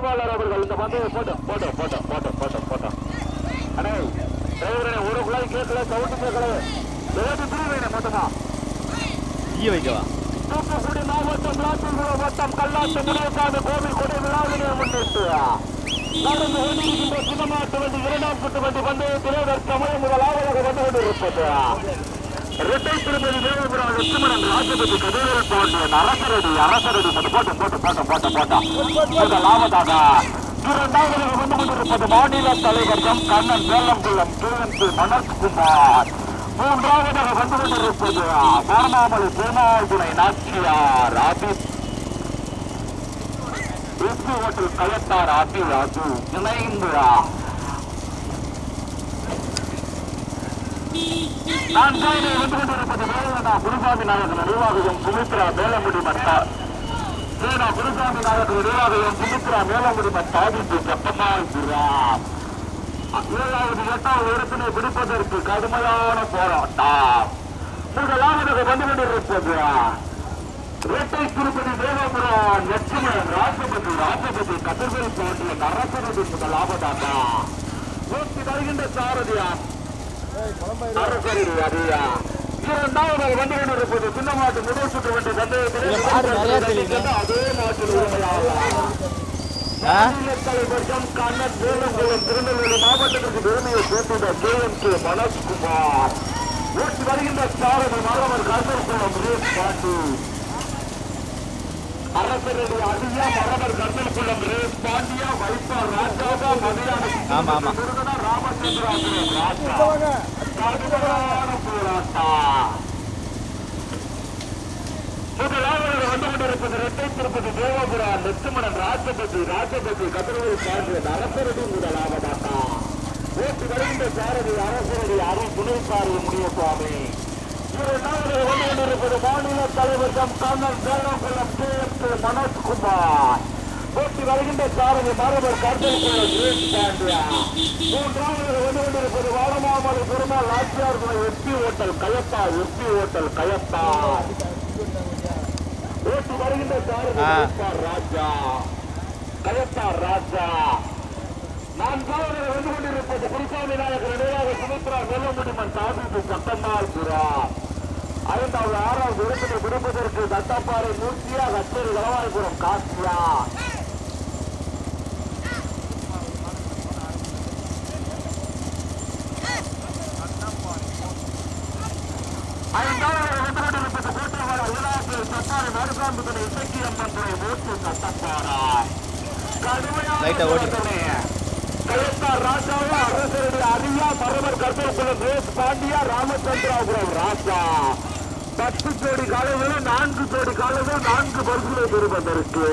உரிமையாளர் அவர்கள் இந்த பந்தய photo photo photo photo photo photo. அண்ணே டிரைவரே ஒரு குழாய் கேட்கல சவுண்டு கேட்கல. எழுபத்தி திருவேனே மொத்தமா ஈய வைக்கவா? தூத்துக்குடி மாவட்டம் விளாத்தூர் வட்டம் கல்லாட்டு முனையக்காடு கோவில் கொடை விழாவினை முன்னிட்டு நடந்து கொண்டிருக்கின்ற சின்னமாட்டு வண்டி இரண்டாம் சுட்டு வண்டி பந்தயத்திலே தற்சமயம் முதலாவதாக வந்து கொண்டிருப்பது. இரட்டை திருப்பதி தேவபுரம் லட்சுமணன் ராஜபதி அரசரடி அரசரடி போட்டு போட்டு போட்டு போட்ட போட்ட போட்டா முதலாவதாக இரண்டாவதாக வந்து கொண்டிருப்பது மாநில தலைவர் கண்ணன் வேலங்குளம் கே. மனோஜ்குமார். மூன்றாவதாக வந்து கொண்டிருப்பது மானாமலை பெருமாள்துறை நாச்சியார் ஆபிஸ் ஓட்டு ஹோட்டல் கலத்தார் ஆபி ராஜு இணைந்து நான் சாயினை வந்து கொண்டிருப்பது வேலனா குருசாமி நாயகன் நிர்வாகியும் சுமித்ரா மேலமுடி மட்டார் சேனா குருசாமி நாயகன் நிர்வாகியும் சுமித்ரா மேலமுடி மட்டாதித்து செப்பமால் புறாம் ஏழாவது எட்டாவது இடத்தினை பிடிப்பதற்கு கடுமையான போராட்டம். முதலாவதாக வந்து கொண்டிருப்பது இரட்டை திருப்பதி தேவபுரம் லட்சுமணன் ராஜபதி ராஜபதி கதிர்வேல் தோன்றிய அரசனது முதலாவதாக நூற்றி வருகின்ற சாரதியா அரசரி அதியா இரண்டாவதாக வந்து கொண்டிருப்பது சின்னமாட்டு முதல் சுற்று வண்டி சந்தேகத்தில் அதே மாட்டில் உரிமையாளர் திருநெல்வேலி மாவட்டத்திற்கு பெருமையை சேர்த்துள்ள கே எம் கே மனோஜ்குமார் ஓட்டி வருகின்ற சாரதி மாணவர் கர்மல்குளம் ரேஸ் பாண்டி அரசரடி அதிகா மரபர் கர்மல்குளம் ரேஸ் பாண்டியா வைப்பார் ராஜாவா மதியான. ஆமா ஆமா. முருகனா ராமச்சந்திராபுரம் ராஜா. கடுமையான போராட்டம் முதலாவது வந்து கொண்டிருப்பது இரட்டை திருப்பதி தேவபுரா லட்சுமணன் ராஜபதி ராஜபதி கதிரவேல் பாண்டியன் அரசரடி முதலாவதாக ஓட்டு வருகின்ற சாரதி அரசரடி அருள் துணைப்பாரி முனியசுவாமி இரண்டாவது வந்து கொண்டிருப்பது மாநில தலைவர் தம் Kannan Selankulam K M K Manojkumar. ஓட்டி வருகின்ற சாரதி மரபர் கர்த்தல் குளம் சுரேஷ் பாண்டியா. மூன்றாவது வந்து கொண்டிருப்பது Varamamalai Perumal ஆட்சியார் SP hotel Kayappa SP hotel Kayappa. ஓட்டு வருகின்ற சாரதி ராஜா. கயப்பார் ராஜா. நான்காவது வந்து கொண்டிருப்பது குருசாமி நாயகர் இடையாக சுமித்ரா வெள்ளமுடிமன் சட்டமால் புறா. ஐந்தாவது ஆறாவது இடத்தினை பிடிப்பதற்கு தட்டப்பாறை மூர்த்தியா கச்சேரி கலவாய்புரம் காசியா. ராஜாவா அரசருடைய அரியா மரபர் கருத்தகுளம் ரேஸ் பாண்டியா ராமச்சந்திராபுரம் ராஜா. பத்து கோடி காலங்களும் நான்கு கோடி காலங்களும் நான்கு பரிசுகளை பெறுவதற்கு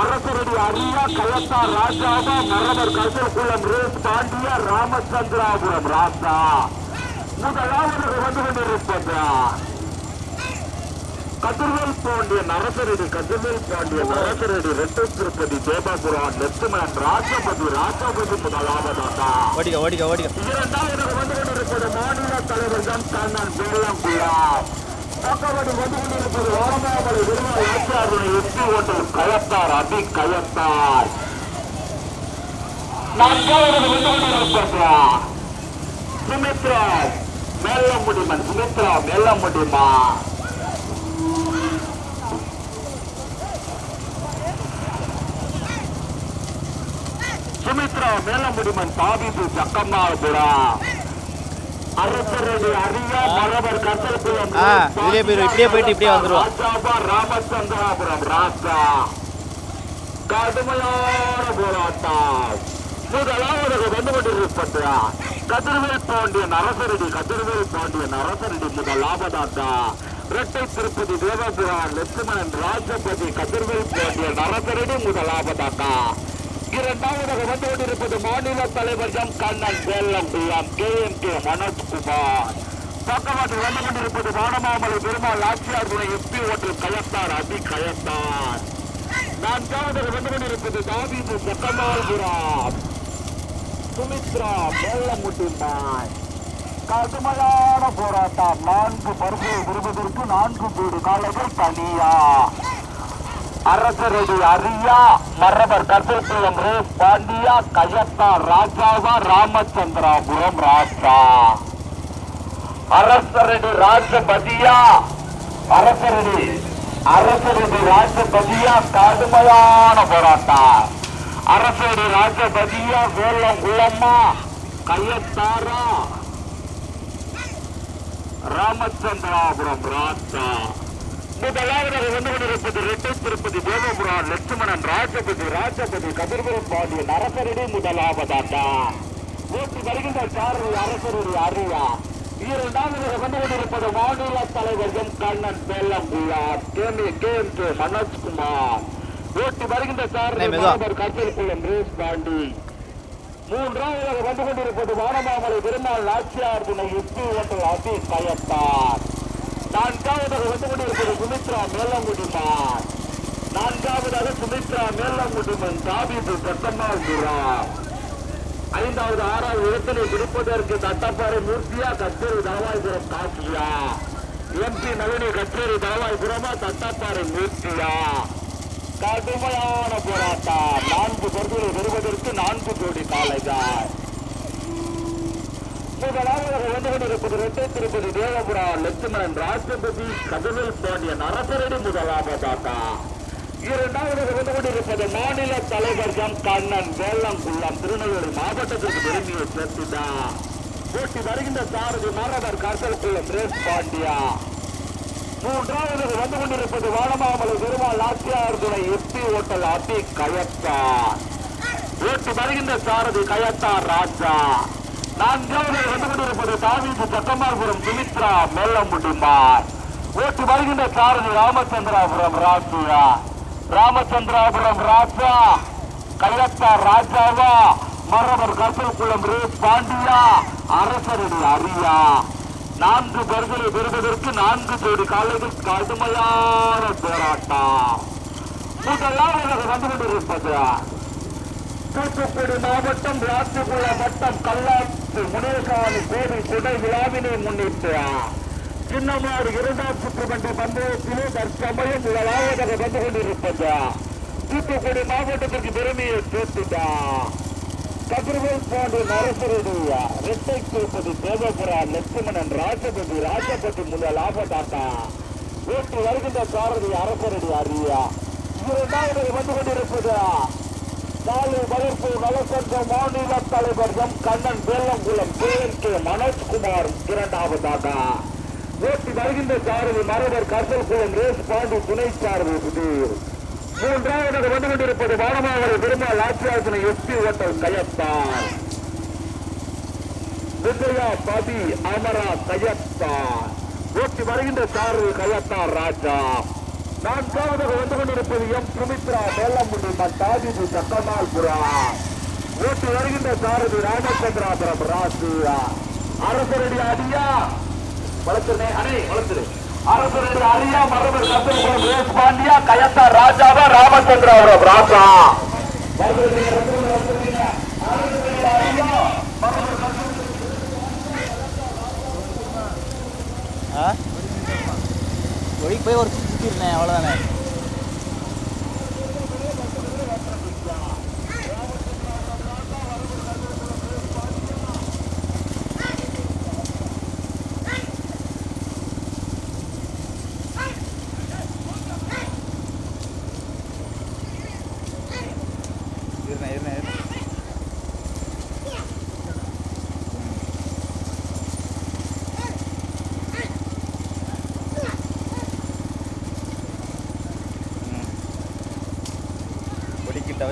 அரசருடைய அரியா கயத்தார் ராஜாவா மரபர் கருத்தகுளம் ரேஸ் பாண்டியா ராமச்சந்திராபுரம் ராஜா முதலாவது வந்து கொண்டிருப்பது கதிர்வேல் பாண்டியன் அரசரடி கதிர்வேல் பாண்டியன் அரசரடி ரெட்டை திருப்பதி தேவபுரம் லட்சுமணன் ராஜபதி ராஜபதி முதலாவதாக ஓடிக்க ஓடிக்க ஓடிக்க. இரண்டாவது வந்து கொண்டிருப்பது மாநில தலைவர் எம் கண்ணன் வெள்ளங்குளா பக்கவாடு வந்து கொண்டிருப்பது ஓரமாமலை விருமாள் ஆச்சாருடைய எஸ்பி ஓட்டல் கயத்தார் அபி கயத்தார். நான்காவது வந்து சுமித்ரா மேல முடியுமா சுமித்ரா மேல முடியுமா சுமித்ரா மேலமுடிமன் தாபிபு சக்கம்மாபுரா அரசரடி அரியா மரபர் கத்தல்குளம் ஆ, இதுலயே போயிரு, இப்படியே போயிட்டு இப்படியே வந்துருவோம். ராமச்சந்திராபுரம் ராஜா. கடுமையான போராட்டம். முதலாவது வந்து கொண்டிருப்பது கதிர்வேல் பாண்டியன் அரசரடி கதிர்வேல் பாண்டியன் அரசரடி முதலாவதாக இரட்டை திருப்பதி தேவபுரா லட்சுமணன் ராஜபதி கதிர்வேல் பாண்டியன் அரசரடி முதலாவதாக இரண்டாவதாக வந்து கொண்டிருப்பது மாநில தலைவர் M. Kannan Salem M K. M. K. Manojkumar. பக்கவாட்டில் வந்து கொண்டிருப்பது வானமாமலை பெருமாள் ஆட்சியார் துணை எஸ்பி ஓட்டல் கயத்தார் அபி கயத்தார். நான்காவதாக வந்து கொண்டிருப்பது தாபீது செக்கமால்புரம் சுமித்ரா மேலமுட்டிமான் கடுமையான போராட்டம். நான்கு பருப்பு விரும்புவதற்கு நான்கு வீடு காலங்கள் தனியா. அரசரது அரியா மரபர் கசல்குளம் ரேஸ் பாண்டியா கயத்தா ராஜாவா ராமச்சந்திராபுரம் ராஜா. அரசரடி ராஜபதியா அரசரடி அரசரடி ராஜபதியா கடுமையான போராட்டம் அரசரடி ராஜபதியா வேலம் உள்ளம்மா கையத்தாரா ராமச்சந்திராபுரம் ராஜா. முதலாவதாக வந்து கொண்டிருப்பது இரட்டை திருப்பதி தேவபுரம் லட்சுமணன் ராஜபதி ராஜபதி கதிர்புரம் பாண்டியன் அரசரடி முதலாவதாக ஓட்டி வருகின்ற சாரதி அரசரடி அரியா இரண்டாவது வந்து கொண்டிருப்பது மாநில தலைவர் எம். கண்ணன் வேலம்புள்ளார் கேமி கே. எம். கே. மனோஜ்குமார் ஓட்டி வருகின்ற சாரதி கச்சேரிக்குளம் ரேஸ் பாண்டி. மூன்றாவதாக வந்து கொண்டிருப்பது வானமாமலை பெருமாள் நாச்சியார் துணை எஸ்பி ஓட்டல் அபி கயத்தார். நான்காவதாக வந்து கொண்டிருப்பது சுமித்ரா மேலங்குடிமார் நான்காவதாக சுமித்ரா மேலங்குடிமன் தாபிபு சத்தம்மாள் குராம் ஐந்தாவது ஆறாவது இடத்திலே பிடிப்பதற்கு தட்டப்பாறை மூர்த்தியா கச்சேரி தலவாய்புரம் காசியா. எம்பி நளினி கச்சேரி தலவாய்புரமா தட்டப்பாறை மூர்த்தியா. கடுமையான போராட்டம். நான்கு பொருட்களை பெறுவதற்கு நான்கு கோடி காலைகள் முதலாவதாக வந்து கொண்டிருப்பது இரட்டை திருப்பதி தேவபுரம் லட்சுமணன் ராஜபதி கதிரல் பாண்டியன் அரசரடி முதலாவதாக இரண்டாவதாக வந்து கொண்டிருப்பது மாநில தலைவர் எம். கண்ணன் வேளங்குளம் திருநெல்வேலி மாவட்டத்திற்கு பெருமையை சேர்த்துதா போட்டி வருகின்ற சாரதி மாணவர் காசல்குளம் ரேஸ் பாண்டியா. மூன்றாவது வந்து கொண்டிருப்பது வானமாமலை பெருமாள் நாச்சியார் துணை எப்பி ஓட்டல் அபி கயத்தா. ஓட்டு வருகின்ற சாரதி கயத்தா ராஜா. நான்காவது வந்து கொண்டிருப்பது தாவீது சக்கமார்புரம் சுமித்ரா மெல்லமுடிமார் ஓட்டு வருகின்ற சாரதி ராமச்சந்திராபுரம் ராஜியா. ராமச்சந்திராபுரம் ராஜா. கயத்தார் ராஜாவா. மரபர் கசல்குளம் ரேஸ் பாண்டியா. அரசரடி அரியா. நான்கு பேர்களை பெறுவதற்கு நான்கு ஜோடி காலையில் கடுமையான போராட்டம் முதலாவதாக வந்து கொண்டிருப்பது. தூத்துக்குடி மாவட்டம் ராசிபுர வட்டம் கல்லாத்து முனேசாமி கோவில் குடை விழாவினை முன்னிட்டு சின்னமார் இரண்டாம் சுற்றுமன்ற பந்தயத்திலே தற்சமயம் முதலாவதாக வந்து கொண்டிருப்பதா. தூத்துக்குடி மாவட்டத்திற்கு பெருமையை சேர்த்துட்டா கதிர்வேல் போன்ற அரசருடைய ரெட்டை திருப்பதி தேவபுரா லட்சுமணன் ராஜபதி ராஜபதி முதல் ஆபத்தாட்டா நேற்று வருகின்ற சாரதி அரசரடி அறியா இரண்டாவது வந்து கொண்டிருப்பதா. நாளை வளர்ப்பு நலசங்க மாநில தலைவர் M. Kannan Velankulam K. N. K. Manojkumar இரண்டாவதாக. ஓட்டி வருகின்ற சாரதி கர்தல் குளம் ரேஸ் பாண்டி துணை சாரதி புதூர் மூன்றாவதாக வந்து கொண்டிருப்பது வானமாவரை பெருமாள் ஆட்சியாசன எஸ்பி ஓட்டல் கயத்தார் விஜயா பதி அமரா கயத்தார் ஓட்டி வருகின்ற சாரதி கயத்தார் ராஜா. நான்காவதாக வந்து கொண்டிருப்பது எம் சுமித்ரா மேலமுடி தாதிது சக்கமால்புரா. ஓட்டு வருகின்ற சாரதி ராமச்சந்திராபுரம் ராசியா. அரசரடி அடியா? வளர்த்துனே அணை வளர்த்துரு. அரசரடி அரியா மரபர் கத்தல் ரேஸ் பாண்டியா? கயத்தா ராஜாவா? ராமச்சந்திராபுரம் ராஜா அரியா, போய் ஒரு ഇരുന്നേ അവളെ തന്നെ.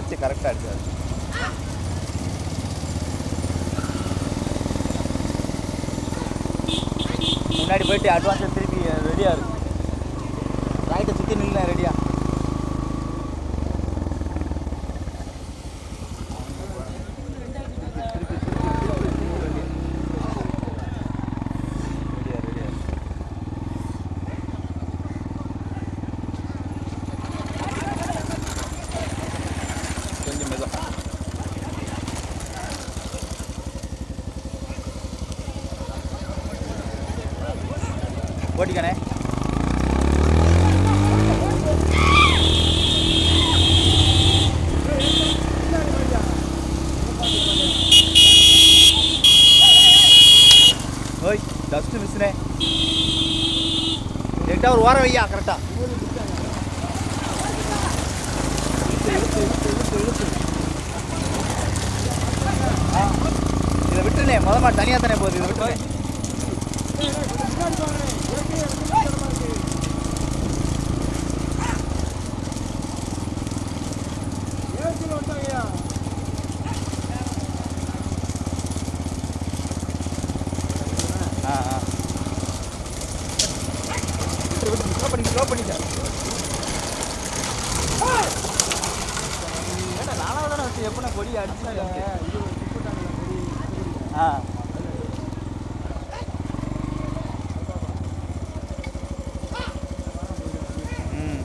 வச்சு கரெக்டாக அடிச்சாரு முன்னாடி போயிட்டு அட்வான்ஸை திருப்பி ரெடியாக இருக்கு ரைட்டை சுற்றி நில்ல அடிக்கணே ஓய் டஸ்ட்டு மிஸ்னே கரெக்டாக ஒரு ஓரம் வையா கரெக்டாக இதை விட்டுனே மொதல் தனியாக தானே போகுது இதை விட்டு ஆ பண்ணி வச்சு கொடி அடிச்சுட்டாங்க ஆ ம்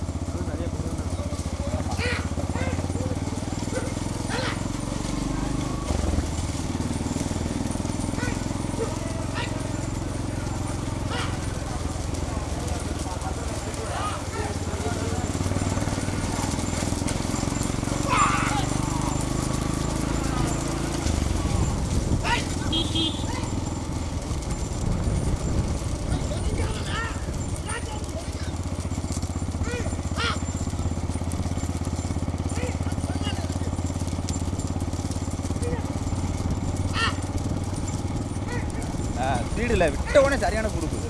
ஆ ஸ்பீடில் விட்ட உடனே சரியான கொடுக்குது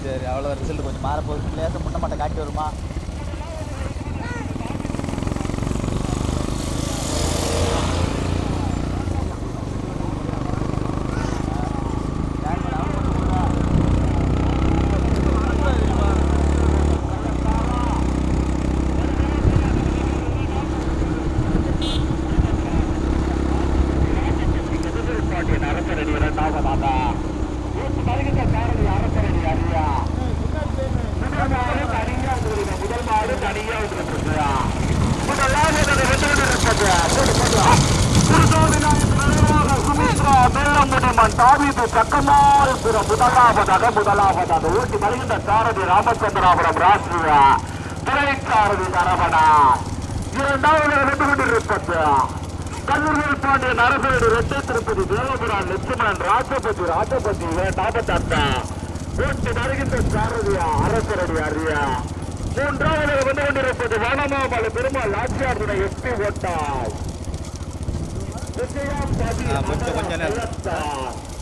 சரி அவ்வளோ ரிசல்ட் கொஞ்சம் மாற போகுது லேசம் முன்ன மாட்டை காட்டி வருமா அரசரடி இரண்டாவதாக நூற்று பதினைந்து சாரதி அரசரடி அறியா முதல் மாடு தனியா வந்துருங்க முதல் மாடு தனியா வந்துருக்கு முதலாவது அதை வென்று கொண்டிருப்பது போடு போடு குருதோடு நாயக் நடுவராக சுமித்ரா மேலமுடிமன் தாவீது சக்கமாறுபுரம் முதலாவதாக முதலாவதாக ஊட்டி வருகின்ற சாரதி ராமச்சந்திராபுரம் ராஷ்டிரியா துறை சாரதி நரவணா. இரண்டாவது வென்று கொண்டிருப்பது கல்லூரியில் பாண்டியன் அரசரடி ரெட்டை திருப்பதி தேவபுரான் லட்சுமணன் ராஜபதி ராஜபதி நாபத்தாத்தா ஓட்டு வருகின்ற சாரதியா அரசரடி அறியா மூன்றாவது வந்து கொண்டிருப்பது வனமாமலை பெருமாள் ஆட்சியார் துணை எஸ்பி ஓட்டாய் கொஞ்சம், கொஞ்ச நேரம்.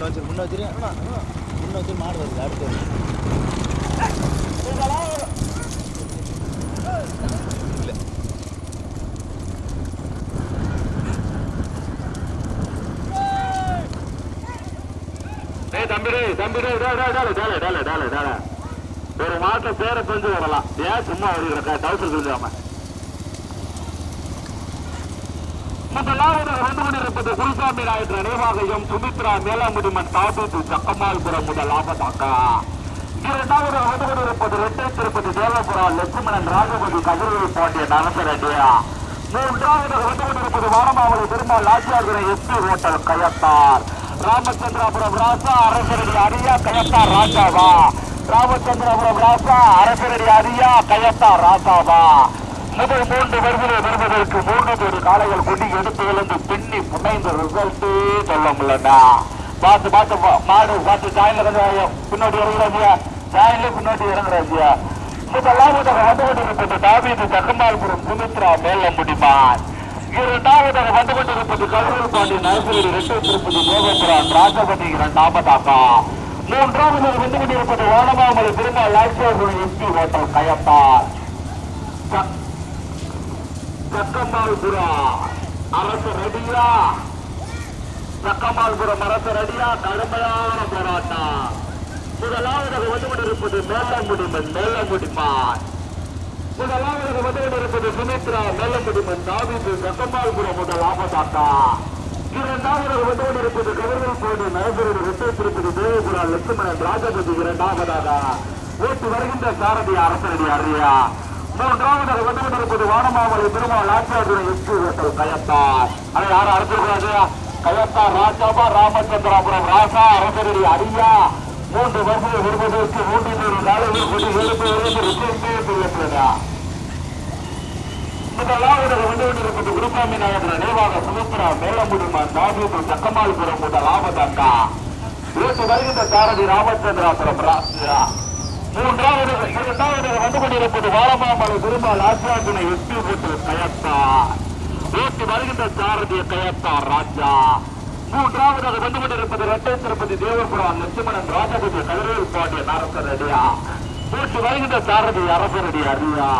முன்ன வச்சிரு முன்ன வச்சிரு முன்ன வச்சிரு மாடு வருது அடுத்து. இல்லை. ஒரு மாட்டை பேரை செஞ்சு வரலாம் ஏன் சும்மா வருகிறக்கா டவுசர் செஞ்சாம முதலாவது ரெண்டு மணி இருப்பது குருசாமி நாயக்கர் நினைவாக எம் சுமித்ரா மேலாமுடிமன் தாபூத்து சக்கமால்புரம் முதல் ஆபத்தாக்கா. இரண்டாவது ரெண்டு மணி இருப்பது ரெட்டை திருப்பதி தேவபுரம் லட்சுமணன் ராஜபதி கதிரவேல் பாண்டிய நரசரெட்டியா மூன்றாவது ரெண்டு மணி இருப்பது வானமாவளி பெருமாள் லாட்சியார்துறை எஸ்பி ஹோட்டல் கயத்தார். ராமச்சந்திராபுரம் ராசா அரசரடி அரியா கயத்தார் ராஜாவா. ராமச்சந்திராபுரம் ராசா அரசரடி அரியா கயத்தார் ராசாவா முதல் மூன்று வருகிற வருவதற்கு மூன்று பேர் காளைகள் கொடி எடுத்து இழந்து பின்னி புனைந்த ரிசல்ட்டே சொல்ல முடியலடா. பார்த்து பார்த்து மாடு பார்த்து ஜாயின்ல கொஞ்சம் பின்னாடி இறங்குறாங்க ஜாயின்ல பின்னாடி இறங்குறாங்க முதலாவதாக வந்து கொண்டிருப்பது தாவீது தக்கமால்புரம் சுமித்ரா மேல முடிமான் இரண்டாவதாக வந்து கொண்டிருப்பது கல்லூர் பாண்டி நரசிரி ரெட்டை திருப்பதி தேவபுரம் ராஜபதி இரண்டாவதாக. மூன்றாவதாக வந்து கொண்டிருப்பது வானமாமலை திருமால் லாட்சியர்கள் எஸ்பி ஹோட்டல் கயத்தார். ச- அரசு ரெடியா? சக்கம்மாள்புரம் அரசு ரெடியா? கடுமையான போராட்டம். முதலாவது வந்து கொண்டிருப்பது மேலமுடிமன் மேலமுடிமான் முதலாவது வந்து கொண்டிருப்பது சுமித்ரா மேலமுடிமன் தாவிது சக்கம்மாள்புரம் முதல் ஆபத்தாக்கா. இரண்டாவது வந்து கொண்டிருப்பது கவர்னர் போடு நரசரடி ரெட்டை திருப்பதி தேவபுரா லட்சுமணன் ராஜபதி இரண்டாவதாக. ஓட்டு வருகின்ற சாரதி அரசரடி அறியா மூன்றாவதாக வந்து கொண்டிருப்பது வானமாமலை பெருமாள் ஆச்சாரிய எஸ்பி ஹோட்டல் கயத்தார். அதை யாரும் அறுத்துக்கூடாது கயத்தார் ராஜாபா ராமச்சந்திராபுரம். ராசா அரசரடி அடியா. மூன்று வருஷங்கள் வருவதற்கு மூன்று நூறு நாடுகள் கொண்டு எழுப்பு எழுந்து ரிசல்ட்டே தெரியப்படுதா முதலாவதாக வந்து கொண்டிருப்பது குருசாமி நாயகர் நினைவாக சுமித்ரா மேலமுடிமா தாபீது சக்கமால்புரம் முதல் ஆபத்தாக்கா நேற்று வருகின்ற தாரதி ராமச்சந்திராபுரம் ராசியா. மூன்றாவது இரண்டாவது வந்து கொண்டிருப்பது வாரமாமலை பெருமாள் ஆசிராஜனை எட்டி போட்டு கயத்தா நேற்று வருகின்ற சாரதிய கயத்தா ராஜா. மூன்றாவதாக வந்து கொண்டிருப்பது இரட்டை திருப்பதி தேவபுரம் லட்சுமணன் ராஜபதி கதிரவேல் பாண்டிய நரசர் அடியா நேற்று வருகின்ற சாரதி அரசரடி அறியா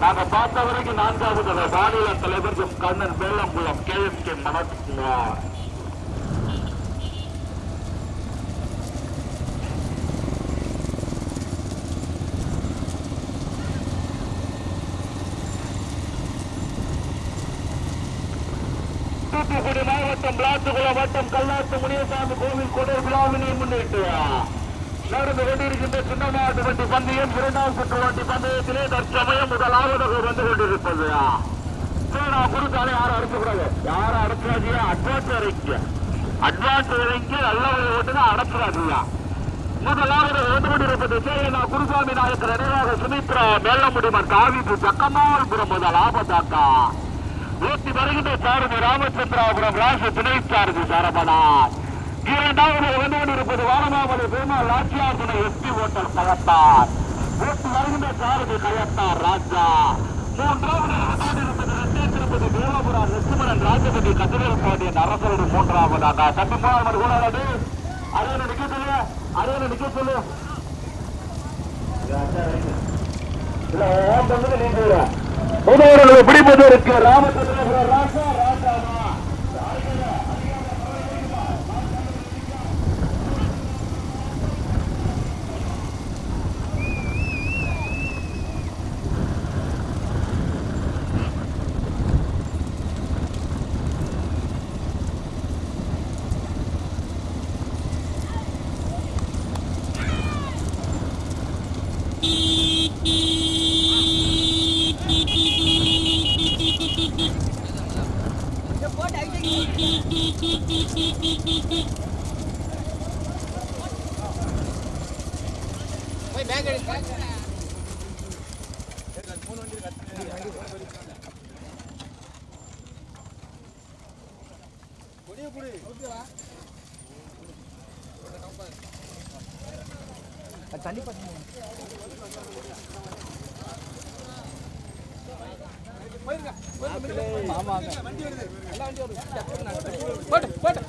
நாங்க பார்த்த வரைக்கும் நான்காவது மாநில தலைவர் Kannan Velankulam K S K Manojkumar Thoothukudi மாவட்டம் பிளாத்துக்குளம் வட்டம் கல்லாத்து முனியசாமி கோவில் கொடை விழாவினை முன்னிட்டு நடந்து கொண்டிருக்கின்ற சின்னமாட்டு வண்டி பந்தயம் இரண்டாம் சுற்று வண்டி பந்தயத்திலே தற்சமயம் முதலாவதாக வந்து கொண்டிருப்பது. நான் குருத்தாலே யாரும் அடைச்சக்கூடாது யாரும் அடைச்சாதியா அட்வான்ஸ் இறங்க. அட்வான்ஸ் இறங்கி நல்ல ஓட்டுனா அடைச்சிடாதியா முதலாவது வந்து கொண்டிருப்பது சேனா குருசாமி நாயக்கர் நினைவாக சுமித்ரா மேலமுடிமன் காவிப்பு சக்கமால்புரம் முதல் ஆபத்தாக்கா? ஊட்டி வருகின்ற சாரதி ராமச்சந்திராபுரம் ராச துணை சாரதி சரபனார். இரண்டாவது வந்து கொண்டிருப்பது வானமாமலை பெருமாள் ஆட்சியார் துணை எஸ்பி ஓட்டல் கலத்தார் ஊட்டி வருகின்ற சாரதி கயத்தார் ராஜா. மூன்றாவது திருப்பதி தேவபுரம் லட்சுமணன் ராஜபதி கதிரல் பாண்டியன் அரசரடி மூன்றாவதாக. தம்பி மூணாவது கூடாது நிக்க சொல்லு அரையனை நிக்க சொல்லு. இல்ல ஓம் பண்ணது நீங்க உதவர்களை பிடிப்பதற்கு ராமச்சந்திர ராசா கொடிய குடி தண்ணி பார்த்து போயிருங்க ஆமாங்க. வண்டி வருது. எல்லா வண்டி வருது. போட்டு போட்டு.